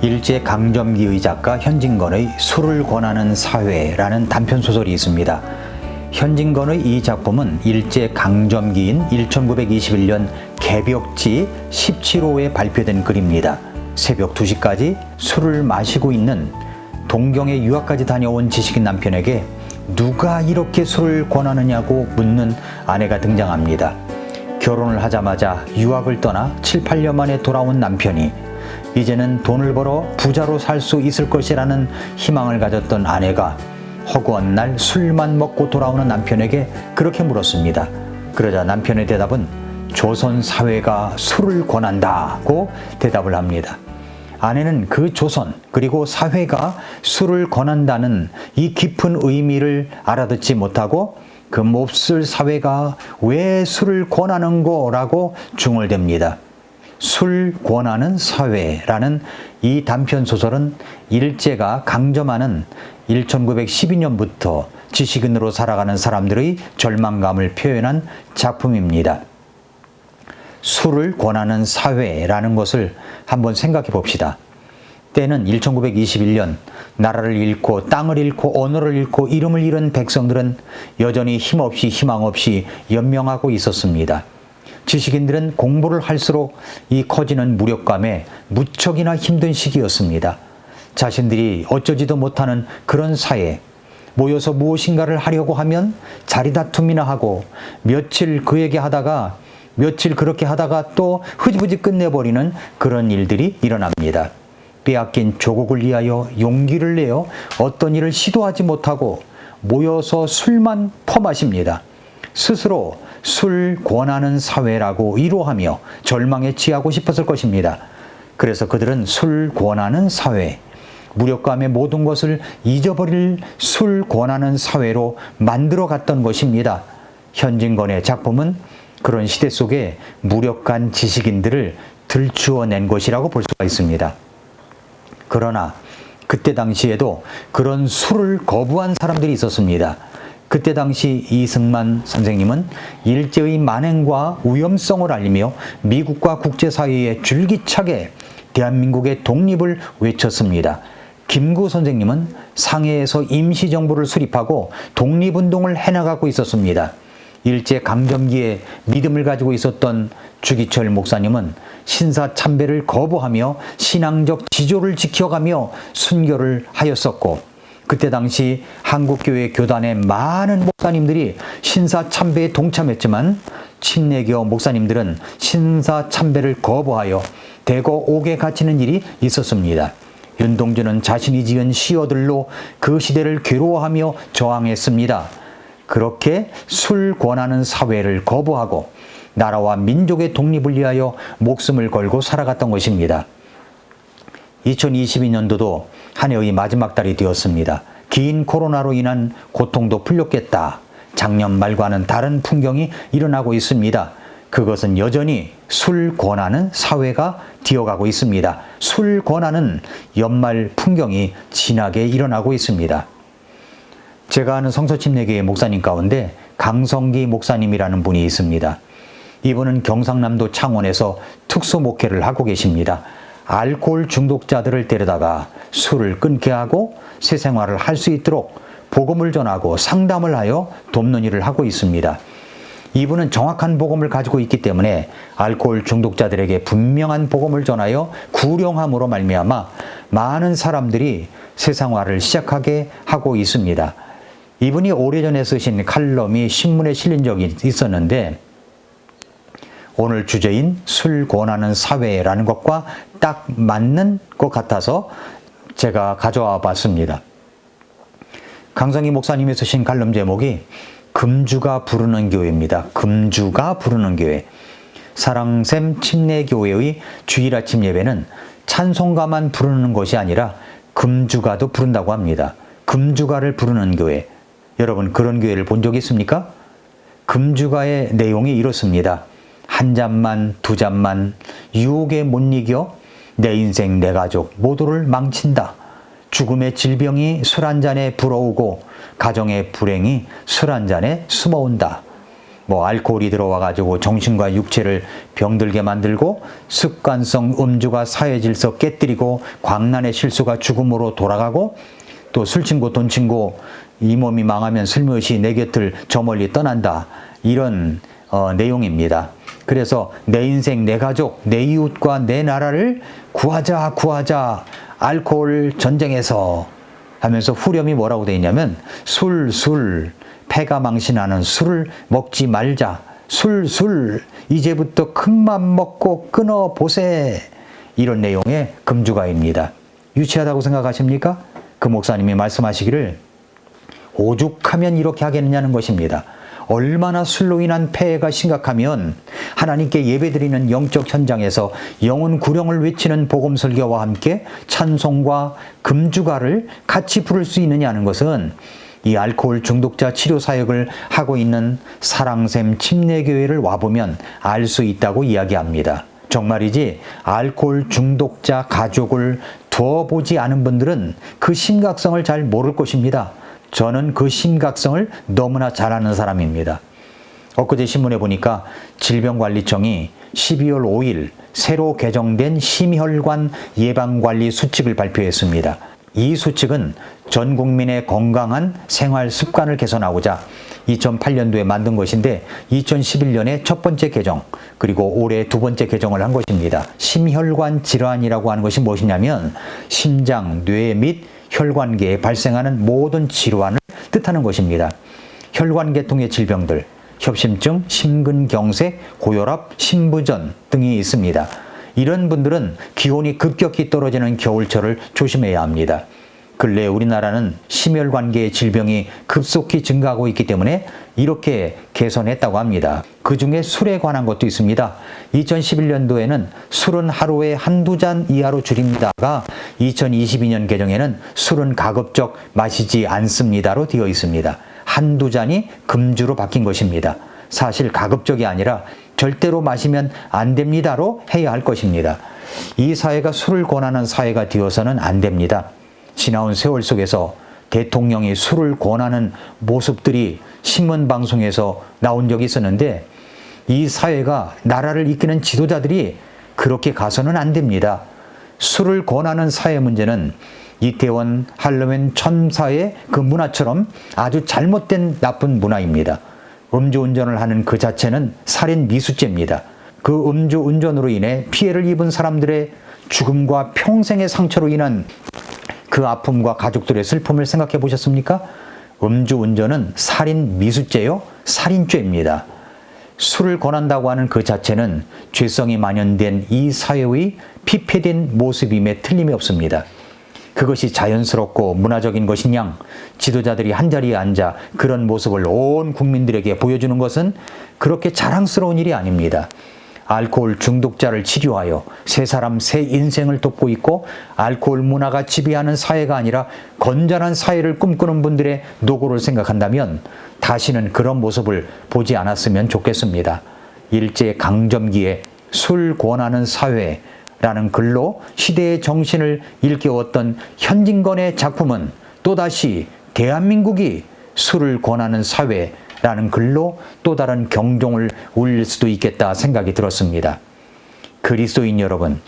일제 강점기의 작가 현진건의 술을 권하는 사회라는 단편 소설이 있습니다. 현진건의 이 작품은 일제 강점기인 1921년 개벽지 17호에 발표된 글입니다. 새벽 2시까지 술을 마시고 있는 동경에 유학까지 다녀온 지식인 남편에게 누가 이렇게 술을 권하느냐고 묻는 아내가 등장합니다. 결혼을 하자마자 유학을 떠나 7, 8년 만에 돌아온 남편이 이제는 돈을 벌어 부자로 살 수 있을 것이라는 희망을 가졌던 아내가 허구한 날 술만 먹고 돌아오는 남편에게 그렇게 물었습니다. 그러자 남편의 대답은 조선 사회가 술을 권한다고 대답을 합니다. 아내는 그 조선 그리고 사회가 술을 권한다는 이 깊은 의미를 알아듣지 못하고 그 몹쓸 사회가 왜 술을 권하는 거라고 중얼댑니다. 술 권하는 사회라는 이 단편 소설은 일제가 강점하는 1912년부터 지식인으로 살아가는 사람들의 절망감을 표현한 작품입니다. 술을 권하는 사회라는 것을 한번 생각해 봅시다. 때는 1921년 나라를 잃고 땅을 잃고 언어를 잃고 이름을 잃은 백성들은 여전히 힘없이 희망 없이 연명하고 있었습니다. 지식인들은 공부를 할수록 이 커지는 무력감에 무척이나 힘든 시기였습니다. 자신들이 어쩌지도 못하는 그런 사회, 모여서 무엇인가를 하려고 하면 자리 다툼이나 하고 며칠 그에게 하다가 며칠 그렇게 하다가 또 흐지부지 끝내버리는 그런 일들이 일어납니다. 빼앗긴 조국을 위하여 용기를 내어 어떤 일을 시도하지 못하고 모여서 술만 퍼마십니다. 스스로 술 권하는 사회라고 위로하며 절망에 취하고 싶었을 것입니다. 그래서 그들은 술 권하는 사회, 무력감의 모든 것을 잊어버릴 술 권하는 사회로 만들어 갔던 것입니다. 현진건의 작품은 그런 시대 속에 무력한 지식인들을 들추어낸 것이라고 볼 수가 있습니다. 그러나 그때 당시에도 그런 술을 거부한 사람들이 있었습니다. 그때 당시 이승만 선생님은 일제의 만행과 위험성을 알리며 미국과 국제사회에 줄기차게 대한민국의 독립을 외쳤습니다. 김구 선생님은 상해에서 임시정부를 수립하고 독립운동을 해나가고 있었습니다. 일제 강점기에 믿음을 가지고 있었던 주기철 목사님은 신사 참배를 거부하며 신앙적 지조를 지켜가며 순교를 하였었고 그때 당시 한국교회 교단의 많은 목사님들이 신사 참배에 동참했지만 침례교 목사님들은 신사 참배를 거부하여 대거 옥에 갇히는 일이 있었습니다. 윤동주는 자신이 지은 시어들로 그 시대를 괴로워하며 저항했습니다. 그렇게 술 권하는 사회를 거부하고 나라와 민족의 독립을 위하여 목숨을 걸고 살아갔던 것입니다. 2022년도도 한 해의 마지막 달이 되었습니다. 긴 코로나로 인한 고통도 풀렸겠다. 작년 말과는 다른 풍경이 일어나고 있습니다. 그것은 여전히 술 권하는 사회가 되어가고 있습니다. 술 권하는 연말 풍경이 진하게 일어나고 있습니다. 제가 아는 성서침례교회 목사님 가운데 강성기 목사님이라는 분이 있습니다. 이분은 경상남도 창원에서 특수 목회를 하고 계십니다. 알코올 중독자들을 데려다가 술을 끊게 하고 새 생활을 할 수 있도록 복음을 전하고 상담을 하여 돕는 일을 하고 있습니다. 이분은 정확한 복음을 가지고 있기 때문에 알코올 중독자들에게 분명한 복음을 전하여 구령함으로 말미암아 많은 사람들이 새 생활을 시작하게 하고 있습니다. 이분이 오래전에 쓰신 칼럼이 신문에 실린 적이 있었는데 오늘 주제인 술 권하는 사회라는 것과 딱 맞는 것 같아서 제가 가져와 봤습니다. 강성희 목사님이 쓰신 칼럼 제목이 금주가 부르는 교회입니다. 금주가 부르는 교회. 사랑샘 침례교회의 주일 아침 예배는 찬송가만 부르는 것이 아니라 금주가도 부른다고 합니다. 금주가를 부르는 교회. 여러분 그런 교회를 본 적 있습니까? 금주가의 내용이 이렇습니다. 한 잔만 두 잔만 유혹에 못 이겨 내 인생 내 가족 모두를 망친다. 죽음의 질병이 술 한 잔에 불어오고 가정의 불행이 술 한 잔에 숨어온다. 뭐 알코올이 들어와 가지고 정신과 육체를 병들게 만들고 습관성 음주가 사회 질서 깨뜨리고 광란의 실수가 죽음으로 돌아가고 또 술 친구 돈 친구 이 몸이 망하면 슬며시 내 곁을 저 멀리 떠난다 이런 어, 내용입니다. 그래서 내 인생, 내 가족, 내 이웃과 내 나라를 구하자, 구하자. 알코올 전쟁에서 하면서 후렴이 뭐라고 되어 있냐면 술, 술, 패가 망신하는 술을 먹지 말자. 술, 술, 이제부터 큰맘 먹고 끊어 보세. 이런 내용의 금주가입니다. 유치하다고 생각하십니까? 그 목사님이 말씀하시기를 오죽하면 이렇게 하겠느냐는 것입니다. 얼마나 술로 인한 폐해가 심각하면 하나님께 예배드리는 영적 현장에서 영혼 구령을 외치는 복음 설교와 함께 찬송과 금주가를 같이 부를 수 있느냐는 것은 이 알코올 중독자 치료 사역을 하고 있는 사랑샘 침례교회를 와보면 알 수 있다고 이야기합니다. 정말이지 알코올 중독자 가족을 두어보지 않은 분들은 그 심각성을 잘 모를 것입니다. 저는 그 심각성을 너무나 잘 아는 사람입니다. 엊그제 신문에 보니까 질병관리청이 12월 5일 새로 개정된 심혈관 예방관리 수칙을 발표했습니다. 이 수칙은 전 국민의 건강한 생활 습관을 개선하고자 2008년도에 만든 것인데 2011년에 첫 번째 개정 그리고 올해 두 번째 개정을 한 것입니다. 심혈관 질환이라고 하는 것이 무엇이냐면 심장, 뇌 및 혈관계에 발생하는 모든 질환을 뜻하는 것입니다. 혈관계통의 질병들, 협심증, 심근경색, 고혈압, 심부전 등이 있습니다. 이런 분들은 기온이 급격히 떨어지는 겨울철을 조심해야 합니다. 근래 우리나라는 심혈관계 질병이 급속히 증가하고 있기 때문에 이렇게 개선했다고 합니다. 그 중에 술에 관한 것도 있습니다. 2011년도에는 술은 하루에 한두 잔 이하로 줄입니다가 2022년 개정에는 술은 가급적 마시지 않습니다로 되어 있습니다. 한두 잔이 금주로 바뀐 것입니다. 사실 가급적이 아니라 절대로 마시면 안 됩니다로 해야 할 것입니다. 이 사회가 술을 권하는 사회가 되어서는 안 됩니다. 지나온 세월 속에서 대통령이 술을 권하는 모습들이 신문 방송에서 나온 적이 있었는데 이 사회가 나라를 이끄는 지도자들이 그렇게 가서는 안 됩니다. 술을 권하는 사회 문제는 이태원 할로윈 천사의 그 문화처럼 아주 잘못된 나쁜 문화입니다. 음주운전을 하는 그 자체는 살인 미수죄입니다. 그 음주운전으로 인해 피해를 입은 사람들의 죽음과 평생의 상처로 인한 그 아픔과 가족들의 슬픔을 생각해 보셨습니까? 음주운전은 살인 미수죄요? 살인죄입니다. 술을 권한다고 하는 그 자체는 죄성이 만연된 이 사회의 피폐된 모습임에 틀림이 없습니다. 그것이 자연스럽고 문화적인 것이냐 지도자들이 한자리에 앉아 그런 모습을 온 국민들에게 보여주는 것은 그렇게 자랑스러운 일이 아닙니다. 알코올 중독자를 치료하여 새 사람 새 인생을 돕고 있고 알코올 문화가 지배하는 사회가 아니라 건전한 사회를 꿈꾸는 분들의 노고를 생각한다면 다시는 그런 모습을 보지 않았으면 좋겠습니다. 일제 강점기에 술 권하는 사회라는 글로 시대의 정신을 일깨웠던 현진건의 작품은 또다시 대한민국이 술을 권하는 사회 라는 글로 또 다른 경종을 울릴 수도 있겠다 생각이 들었습니다. 그리스도인 여러분,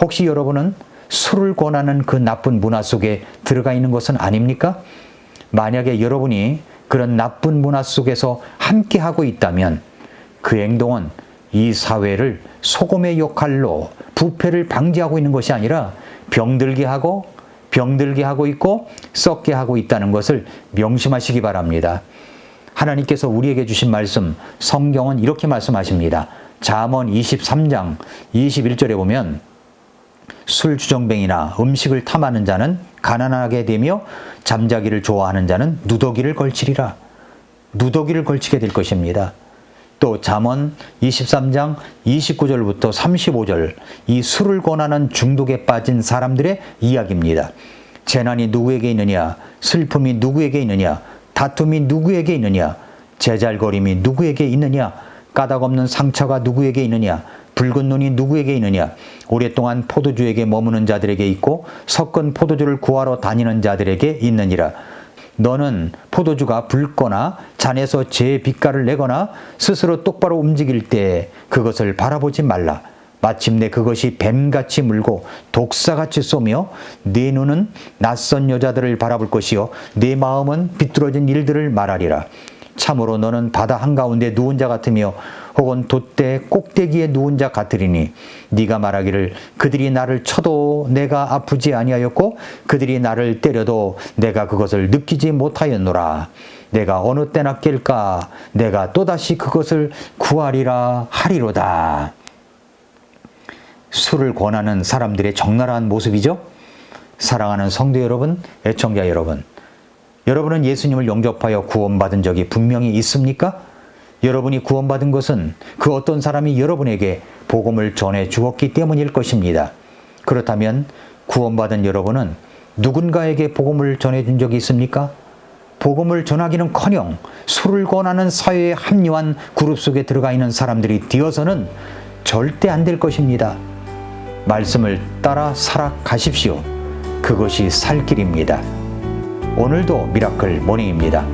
혹시 여러분은 술을 권하는 그 나쁜 문화 속에 들어가 있는 것은 아닙니까? 만약에 여러분이 그런 나쁜 문화 속에서 함께 하고 있다면 그 행동은 이 사회를 소금의 역할로 부패를 방지하고 있는 것이 아니라 병들게 하고 병들게 하고 있고 썩게 하고 있다는 것을 명심하시기 바랍니다. 하나님께서 우리에게 주신 말씀, 성경은 이렇게 말씀하십니다. 잠언 23장 21절에 보면 술 주정뱅이나 음식을 탐하는 자는 가난하게 되며 잠자기를 좋아하는 자는 누더기를 걸치리라. 누더기를 걸치게 될 것입니다. 또 잠언 23장 29절부터 35절 이 술을 권하는 중독에 빠진 사람들의 이야기입니다. 재난이 누구에게 있느냐? 슬픔이 누구에게 있느냐? 다툼이 누구에게 있느냐? 제잘거림이 누구에게 있느냐? 까닭 없는 상처가 누구에게 있느냐? 붉은 눈이 누구에게 있느냐? 오랫동안 포도주에게 머무는 자들에게 있고 섞은 포도주를 구하러 다니는 자들에게 있느니라. 너는 포도주가 붉거나 잔에서 제 빛깔을 내거나 스스로 똑바로 움직일 때 그것을 바라보지 말라. 마침내 그것이 뱀같이 물고 독사같이 쏘며 네 눈은 낯선 여자들을 바라볼 것이요 네 마음은 비뚤어진 일들을 말하리라. 참으로 너는 바다 한가운데 누운 자 같으며 혹은 돛대 꼭대기에 누운 자 같으리니 네가 말하기를 그들이 나를 쳐도 내가 아프지 아니하였고 그들이 나를 때려도 내가 그것을 느끼지 못하였노라. 내가 어느 때나 깰까? 내가 또다시 그것을 구하리라 하리로다 술을 권하는 사람들의 적나라한 모습이죠 사랑하는 성도 여러분 애청자 여러분 여러분은 예수님을 영접하여 구원받은 적이 분명히 있습니까? 여러분이 구원받은 것은 그 어떤 사람이 여러분에게 복음을 전해 주었기 때문일 것입니다. 그렇다면 구원받은 여러분은 누군가에게 복음을 전해 준 적이 있습니까? 복음을 전하기는 커녕 술을 권하는 사회에 합류한 그룹 속에 들어가 있는 사람들이 되어서는 절대 안 될 것입니다. 말씀을 따라 살아가십시오. 그것이 살 길입니다. 오늘도 미라클 모닝입니다.